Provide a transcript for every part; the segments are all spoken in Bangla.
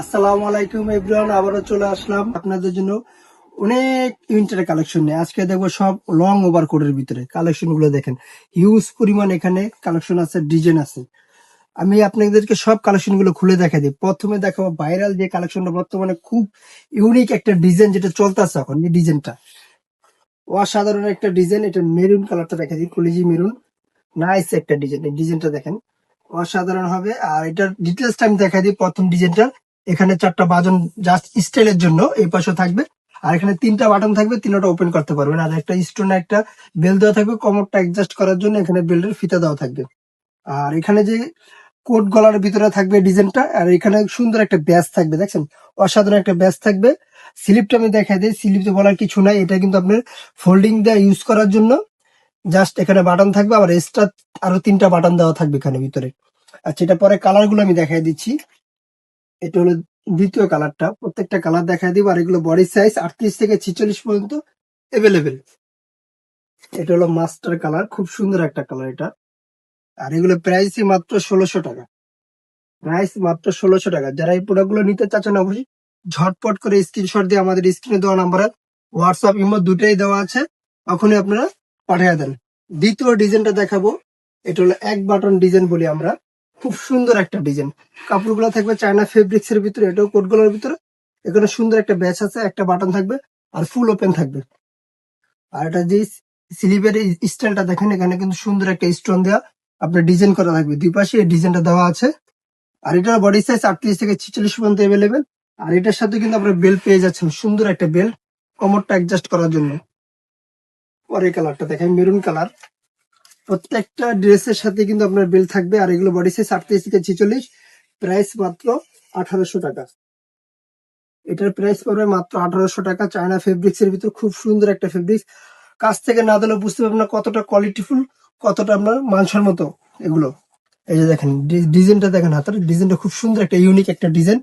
আসসালামু আলাইকুম আবারও চলে আসলাম আপনাদের জন্য অনেক কালেকশন নিয়ে। আজকে দেখব সব লং ওভার ভিতরে। দেখেন হিউজ পরিমাণ এখানে কালেকশন আছে ডিজাইন আছে। আমি আপনাদেরকে সব কালেকশনগুলো খুলে দেখা দিই। প্রথমে দেখাবো ভাইরাল যে কালেকশনটা, বর্তমানে খুব ইউনিক একটা ডিজাইন যেটা চলতেছে এখন, এই ডিজাইনটা অসাধারণ একটা ডিজাইন এটা মেরুন কালারটা দেখা দিই, কলিজি মেরুন নাইস একটা ডিজাইন ডিজাইনটা দেখেন। অসাধারণ হবে। আর এটার ডিটেলসটা আমি দেখা দিই, প্রথম ডিজাইনটা এখানে চারটা বাজন জাস্ট স্টাইলের জন্য এই পাশে থাকবে। আর এখানে তিনটা বাটন থাকবে, তিনটা ওপেন করতে পারবেন। আর একটা স্টোন একটা বেল দেওয়া থাকবে, কমরটা অ্যাডজাস্ট করার জন্য এখানে বেল্টের ফিতা দেওয়া থাকবে। আর এখানে যে কোট গলার ভিতরে থাকবে ডিজাইনটা, আর এখানে সুন্দর একটা ব্যাস থাকবে, দেখছেন? অসাধারণ একটা ব্যাস থাকবে। স্লিপটা আমি দেখাই দিই, স্লিপে বলার কিছু নাই, এটা কিন্তু আপনার ফোল্ডিং দিয়ে ইউজ করার জন্য। জাস্ট এখানে বাটন থাকবে, আবার এক্সট্রা আরও তিনটা বাটন দেওয়া থাকবে এখানে ভিতরে। আচ্ছা এটা পরে কালারগুলো আমি দেখাই দিচ্ছি। এটা হলো দ্বিতীয় কালারটা। প্রত্যেকটা কালার দেখাই দিব আর এগুলো বডি সাইজ আটত্রিশ থেকে ছিচল্লিশ পর্যন্ত এভেলেবেল এটা হলো মাস্টার কালার খুব সুন্দর একটা কালার এটা। আর এগুলো প্রাইসই মাত্র ষোলোশো টাকা। প্রাইস মাত্র ষোলোশো টাকা। যারা এই প্রোডাক্টগুলো নিতে চাচ্ছেন অবশ্যই ঝটপট করে স্ক্রিনশট দিয়ে আমাদের স্ক্রিনে দেওয়া নাম্বারে হোয়াটসঅ্যাপ ইমো দুটাই দেওয়া আছে। তখনই আপনারা পাঠিয়ে দেন। দ্বিতীয় ডিজাইনটা দেখাবো। এটা হলো এক বাটন ডিজাইন বলি আমরা। খুব সুন্দর একটা ডিজাইন কাপড়গুলো থাকবে চায়না ফেব্রিক্স এর ভিতরে, এটাও কোটগুলোর ভিতরে। এখানে সুন্দর একটা ব্যাচ আছে, একটা বাটন থাকবে আর ফুল ওপেন থাকবে। আর এটা যে স্লিভের স্টাইলটা দেখেন, এখানে কিন্তু সুন্দর একটা স্টোন দেওয়া আপনার ডিজাইন করা থাকবে। দুই পাশে এই ডিজাইনটা দেওয়া আছে। আর এটার বডি সাইজ আটত্রিশ থেকে ছিচল্লিশ পর্যন্ত এভেলেবেল আর এটার সাথে কিন্তু আপনার বেল পেয়ে যাচ্ছেন, সুন্দর একটা বেল কমরটা অ্যাডজাস্ট করার জন্য। পরে কালারটা দেখেন মেরুন কালার প্রত্যেকটা ড্রেসের সাথে কিন্তু আপনার বেল থাকবে, আর এগুলো বডি সাইজ আটত্রিশ থেকে ছেচল্লিশ প্রাইস মাত্র আঠারোশো টাকা। এটার প্রাইস পড়বে মাত্র আঠারোশো টাকা। চায়না ফেব্রিক্স এর ভিতর খুব সুন্দর একটা ফেব্রিক্স কাছ থেকে না দিলে বুঝতে পারবেন না কতটা কোয়ালিটিফুল কতটা আপনার মাংসের মতো এগুলো। এই যে দেখেন ডিজাইনটা দেখেন হাতের। ডিজাইনটা খুব সুন্দর একটা ইউনিক একটা ডিজাইন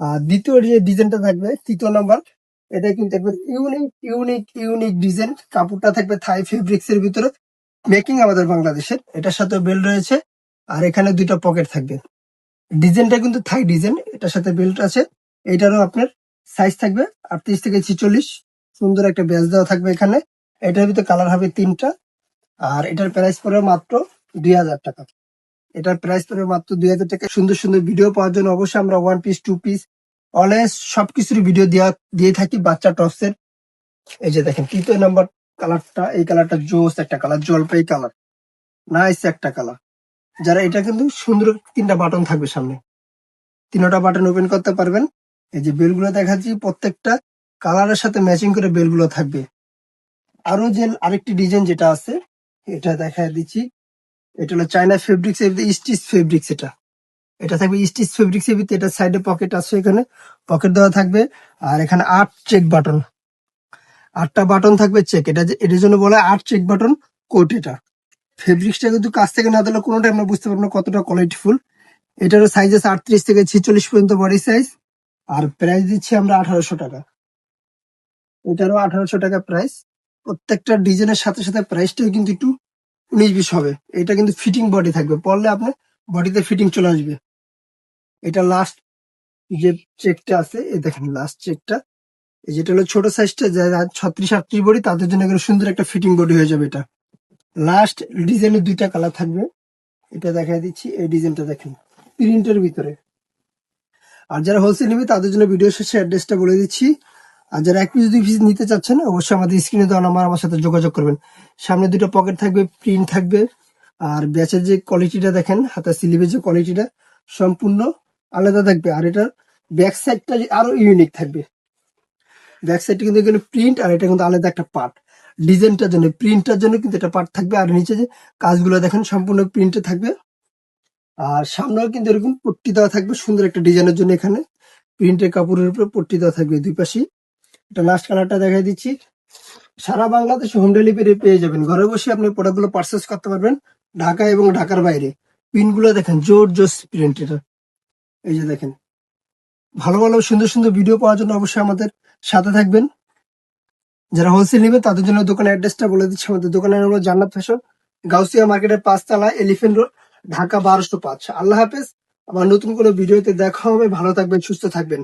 আর দ্বিতীয় যে ডিজাইনটা থাকবে, তৃতীয় নাম্বার, এটা কিন্তু একবার ইউনিক ইউনিক ইউনিক ডিজাইন কাপড়টা থাকবে থাই ফেব্রিক্স এর ভিতরে। মেকিং আমাদের বাংলাদেশের। এটার সাথে বেল্ট রয়েছে, আর এখানে দুইটা পকেট থাকবে। ডিজাইনটা কিন্তু থাই ডিজাইন, এটার সাথে বেল্ট আছে। এটারও আপনার সাইজ থাকবে আটত্রিশ থেকে ছিচল্লিশ। সুন্দর একটা ব্যাচ দেওয়া থাকবে এখানে। এটার ভিতরে কালার হবে তিনটা, আর এটার প্রাইস পড়বে মাত্র দুই হাজার টাকা। এটার প্রাইস পড়বে মাত্র দুই হাজার টাকা। সুন্দর সুন্দর ভিডিও পাওয়ার জন্য অবশ্যই আমরা one piece two piece always সবকিছুর ভিডিও দেওয়া, দিয়ে থাকি বাচ্চা টপসের এই যে দেখেন, তৃতীয় নাম্বার কালারটা, এই কালারটা জোস একটা কালার, জলপাই কালার। নাইস একটা কালার। যারা এটা কিন্তু সুন্দর তিনটা বাটন থাকবে সামনে। তিনটা বাটন ওপেন করতে পারবেন। এই যে বেলগুলো দেখাচ্ছি, প্রত্যেকটা কালারের সাথে ম্যাচিং করে বেলগুলো থাকবে। আরও যে আরেকটি ডিজাইন যেটা আছে, এটা দেখা দিচ্ছি। এটা হলো চায়না ফেব্রিক্স স্টিচ ফেব্রিক্স এটা। এটা থাকবে স্টিচ ফেব্রিক্স এটা সাইডে পকেট আছে এখানে। পকেট দেওয়া থাকবে। আর এখানে আট চেক বাটন আটটা বাটন থাকবে চেক এটা এটার জন্য বলা আট চেক বাটন কোট এটা। ফেব্রিক্সটা কিন্তু কাছ থেকে না দিলে কোনোটা আমরা বুঝতে পারব না কতটা কোয়ালিটি ফুল এটারও সাইজ আছে আটত্রিশ থেকে ছিচল্লিশ পর্যন্ত বডি সাইজ আর প্রাইস দিচ্ছি আমরা আঠারোশো টাকা। এটারও আঠারোশো টাকা প্রাইস প্রত্যেকটা ডিজাইনের সাথে সাথে প্রাইসটাও কিন্তু একটু উনিশ বিশ হবে। এটা কিন্তু ফিটিং বডি থাকবে। পরলে আপনার বডিতে ফিটিং চলে আসবে। এটা লাস্ট যে চেকটা আছে এ দেখেন লাস্ট চেকটা যেটা হলো ছোট সাইজটা যারা ছত্রিশ আটত্রিশ বডি, তাদের জন্য এখানে সুন্দর একটা ফিটিং বডি হয়ে যাবে এটা। লাস্ট ডিজাইনের দুইটা কালার থাকবে। এটা দেখা দিচ্ছি, এই ডিজাইনটা দেখেন প্রিন্টের ভিতরে। আর যারা হোলসেল নেবে, তাদের জন্য ভিডিও শেষে অ্যাড্রেসটা বলে দিচ্ছি। আর যারা এক পিস দুই পিস নিতে চাচ্ছেন, অবশ্যই আমাদের স্ক্রিনে দেওয়া নাম্বার আমার সাথে যোগাযোগ করবেন। সামনে দুটো পকেট থাকবে প্রিন্ট থাকবে। আর ব্যাচের যে কোয়ালিটিটা দেখেন হাতের স্লিভের যে কোয়ালিটিটা সম্পূর্ণ আলাদা থাকবে। আর এটার ব্যাক সাইডটা আরও ইউনিক থাকবে। ব্যাক সাইডটা কিন্তু এখানে প্রিন্ট আর এটা কিন্তু আলাদা একটা পার্ট ডিজাইনটার জন্য প্রিন্টটার জন্য কিন্তু এটা পার্ট থাকবে। আর নিচে যে কাজগুলো দেখেন, সম্পূর্ণ প্রিন্টে থাকবে। আর সামনেও কিন্তু এরকম পট্টি দেওয়া থাকবে, সুন্দর একটা ডিজাইনের জন্য এখানে। প্রিন্টের কাপড়ের উপরে পট্টি দেওয়া থাকবে দুই পাশেই এটা লাস্ট কালারটা দেখাই দিচ্ছি। সারা বাংলাদেশে হোম ডেলিভারি পেয়ে যাবেন। ঘরে বসে আপনি প্রোডাক্টগুলো পারচেস করতে পারবেন ঢাকা এবং ঢাকার বাইরে। পিনগুলো দেখেন, জোর জোস প্রিন্ট এটা। এই যে দেখেন। ভালো ভালো, সুন্দর সুন্দর ভিডিও পাওয়ার জন্য অবশ্যই আমাদের সাথে থাকবেন। যারা হোলসেল নেবে তাদের জন্য দোকানের অ্যাড্রেসটা বলে দিচ্ছি। আমাদের দোকানের হলো জান্নাত ফ্যাশন গাউসিয়া মার্কেটের পাঁচতলা এলিফেন্ট রোড ঢাকা বারোশো পাঁচ। আল্লাহ হাফেজ আমার নতুন কোনো ভিডিওতে দেখা হবে। ভালো থাকবেন, সুস্থ থাকবেন।